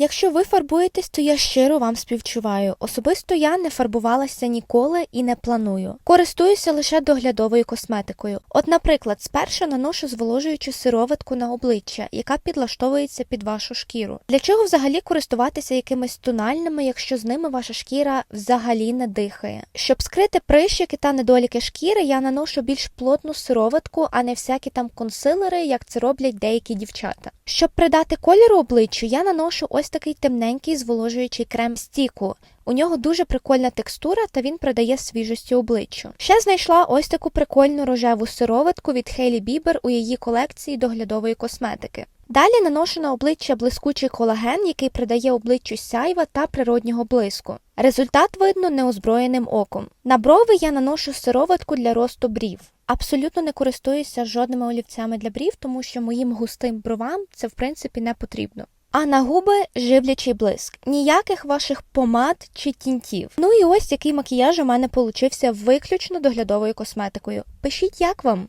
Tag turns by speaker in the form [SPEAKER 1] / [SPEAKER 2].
[SPEAKER 1] Якщо ви фарбуєтесь, то я щиро вам співчуваю. Особисто я не фарбувалася ніколи і не планую. Користуюся лише доглядовою косметикою. От, наприклад, спершу наношу зволожуючу сироватку на обличчя, яка підлаштовується під вашу шкіру. Для чого взагалі користуватися якимись тональними, якщо з ними ваша шкіра взагалі не дихає? Щоб скрити прищики та недоліки шкіри, я наношу більш плотну сироватку, а не всякі там консилери, як це роблять деякі дівчата. Щоб придати кольору обличчю, я наношу ось такий темненький зволожуючий крем стіку. У нього дуже прикольна текстура та він придає свіжості обличчю. Ще знайшла ось таку прикольну рожеву сироватку від Хейлі Бібер у її колекції доглядової косметики. Далі наношу на обличчя блискучий колаген, який придає обличчю сяйва та природнього блиску. Результат видно неозброєним оком. На брови я наношу сироватку для росту брів. Абсолютно не користуюся жодними олівцями для брів, тому що моїм густим бровам це в принципі не потрібно. А на губи живлячий блиск. Ніяких ваших помад чи тінтів. Ну і ось який макіяж у мене получився виключно доглядовою косметикою. Пишіть, як вам.